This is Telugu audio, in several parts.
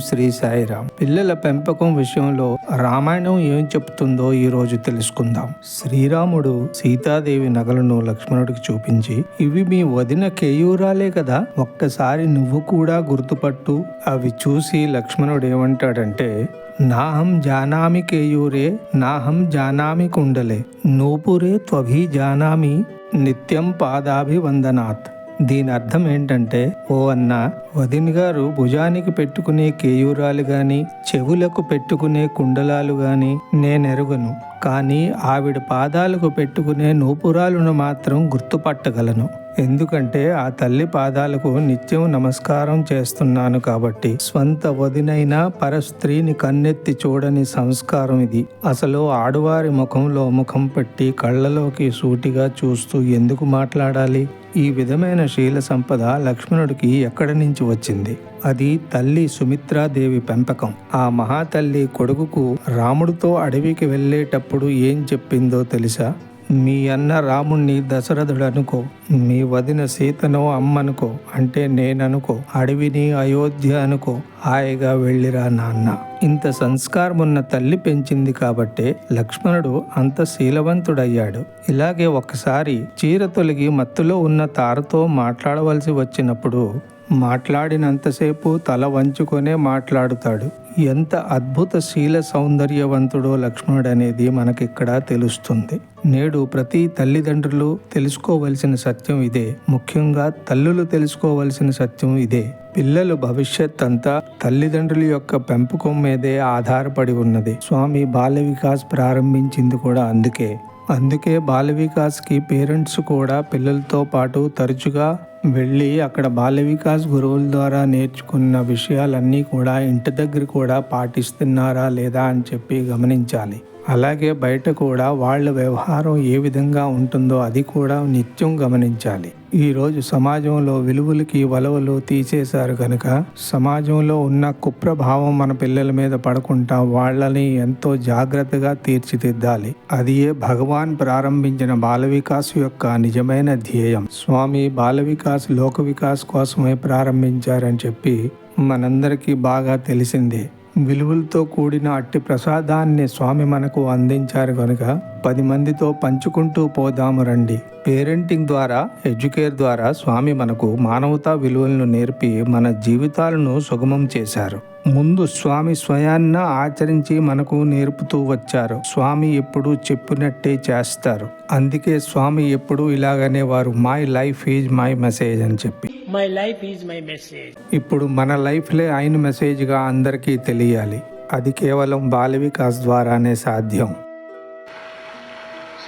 శ్రీ సాయిరామ్. పిల్లల పెంపకం విషయంలో రామాయణం ఏం చెప్తుందో ఈ రోజు తెలుసుకుందాం. శ్రీరాముడు సీతాదేవి నగలను లక్ష్మణుడికి చూపించి ఇవి మీ వదిన కేయూరాలే కదా? ఒక్కసారి నువ్వు కూడా గుర్తుపట్టు. అవి చూసి లక్ష్మణుడు ఏమంటాడంటే నాహం జానామి కేయూరే నాహం జానామి కుండలే. నూపురే త్వభి జానామి. నిత్యం పాదాభివందనాత్. దీని అర్థం ఏంటంటే ఓ అన్న వదిన్ గారు భుజానికి పెట్టుకునే కేయూరాలు గాని చెవులకు పెట్టుకునే కుండలాలు గాని నేనెరుగను. కానీ ఆవిడ పాదాలకు పెట్టుకునే నూపురాలను మాత్రం గుర్తుపట్టగలను. ఎందుకంటే ఆ తల్లి పాదాలకు నిత్యం నమస్కారం చేస్తున్నాను కాబట్టి. స్వంత వదినైన పరస్త్రీని కన్నెత్తి చూడని సంస్కారం ఇది. అసలు ఆడవారి ముఖంలో ముఖం పెట్టి కళ్ళలోకి సూటిగా చూస్తూ ఎందుకు మాట్లాడాలి? ఈ విధమైన శీల సంపద లక్ష్మణుడికి ఎక్కడి నుంచి వచ్చింది? అది తల్లి సుమిత్రాదేవి పెంపకం. ఆ మహాతల్లి కొడుకుకు రాముడితో అడవికి వెళ్ళేటప్పుడు ఏం చెప్పిందో తెలుసా? మీ అన్న రాముణ్ణి దశరథుడు అనుకో మీ వదిన సీతను అమ్మనుకో అంటే నేననుకో అడవిని అయోధ్య అనుకో హాయిగా వెళ్ళిరా నాన్న. ఇంత సంస్కారం ఉన్న తల్లి పెంచింది కాబట్టే లక్ష్మణుడు అంత శీలవంతుడయ్యాడు. ఇలాగే ఒకసారి చీర తొలగి మత్తులో ఉన్న తారతో మాట్లాడవలసి వచ్చినప్పుడు మాట్లాడినంతసేపు తల వంచుకొనే మాట్లాడుతాడు. ఎంత అద్భుత శీల సౌందర్యవంతుడో లక్ష్మణుడు అనేది మనకిక్కడ తెలుస్తుంది. నేడు ప్రతి తల్లిదండ్రులు తెలుసుకోవలసిన సత్యం ఇదే. ముఖ్యంగా తల్లులు తెలుసుకోవలసిన సత్యం ఇదే. పిల్లలు భవిష్యత్ అంతా తల్లిదండ్రుల యొక్క పెంపకం మీదే ఆధారపడి ఉన్నది. స్వామి బాల వికాస్ ప్రారంభించింది కూడా అందుకే. అందుకే బాల వికాస్కి పేరెంట్స్ కూడా పిల్లలతో పాటు తరచుగా వెళ్ళి అక్కడ బాల్య వికాస్ గురువుల ద్వారా నేర్చుకున్న విషయాలన్నీ కూడా ఇంటి దగ్గర కూడా పాటిస్తున్నారా లేదా అని చెప్పి గమనించాలి. అలాగే బయట కూడా వాళ్ళ వ్యవహారం ఏ విధంగా ఉంటుందో అది కూడా నిత్యం గమనించాలి. ఈరోజు సమాజంలో విలువలకి వలవలు తీసేశారు కనుక సమాజంలో ఉన్న కుప్రభావం మన పిల్లల మీద పడకుండా వాళ్ళని ఎంతో జాగ్రత్తగా తీర్చిదిద్దాలి. అది ఏ భగవాన్ ప్రారంభించిన బాల వికాస్ యొక్క నిజమైన ధ్యేయం. స్వామి బాల వికాస్ లోక వికాస్ కోసమే ప్రారంభించారని చెప్పి మనందరికీ బాగా తెలిసిందే. విలువలతో కూడిన అట్టి ప్రసాదాన్ని స్వామి మనకు అందించారు కనుక పది మందితో పంచుకుంటూ పోదాము రండి. పేరెంటింగ్ ద్వారా ఎడ్యుకేర్ ద్వారా స్వామి మనకు మానవతా విలువలను నేర్పి మన జీవితాలను సుగమం చేశారు. ముందు స్వామి స్వయాన్న ఆచరించి మనకు నేర్పుతూ వచ్చారు. స్వామి ఎప్పుడు చెప్పినట్టే చేస్తారు. అందుకే స్వామి ఎప్పుడు ఇలాగనే వారు my life is my message అని చెప్పి. My life is my message ఇప్పుడు మన లైఫ్లే ఆయన మెసేజ్గా అందరికీ తెలియాలి. అది కేవలం బాల వికాస్ ద్వారానే సాధ్యం.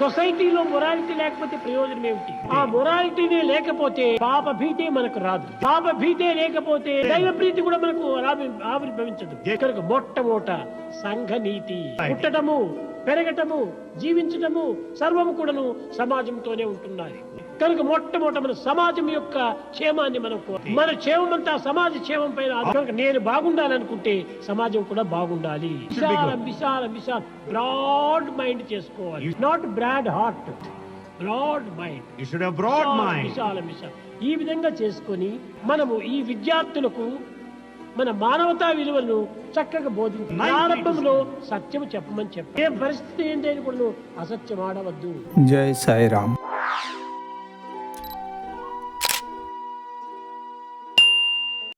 సొసైటీలో మొరాలిటీ లేకపోతే ప్రయోజనం ఏమిటి? ఆ మొరాలిటీనే లేకపోతే పాప భీతే మనకు రాదు. పాప భీతే లేకపోతే దైవ ప్రీతి కూడా మనకు ఆవిర్భవించదు. కనుక మొట్టమొదట సంఘ నీతి. పుట్టడము పెరగటము జీవించటము సర్వము కూడాను సమాజంతోనే ఉంటున్నది కనుక మొట్టమొదట మన సమాజం యొక్క క్షేమాన్ని మనం కో- మన క్షేమం అంతా సమాజ క్షేమం పైన కనుక నేను బాగుండాలనుకుంటే సమాజం కూడా బాగుండాలి. విశాలం విశాలం విశాలం బ్రాడ్ మైండ్ చేసుకోవాలి. Not broad heart broad mind broad mind. విశాలం విశాలం. ఈ విధంగా చేసుకొని మనము ఈ విద్యార్థులకు మన మానవతా విలువలను చక్కగా బోధించాలి Nice ప్రారంభంలో సత్యము చెప్పమని చెప్పాలి ఏ పరిస్థితి ఏంటని కూడా నువ్వు అసత్యం ఆడవద్దు. జై సాయిరామ్.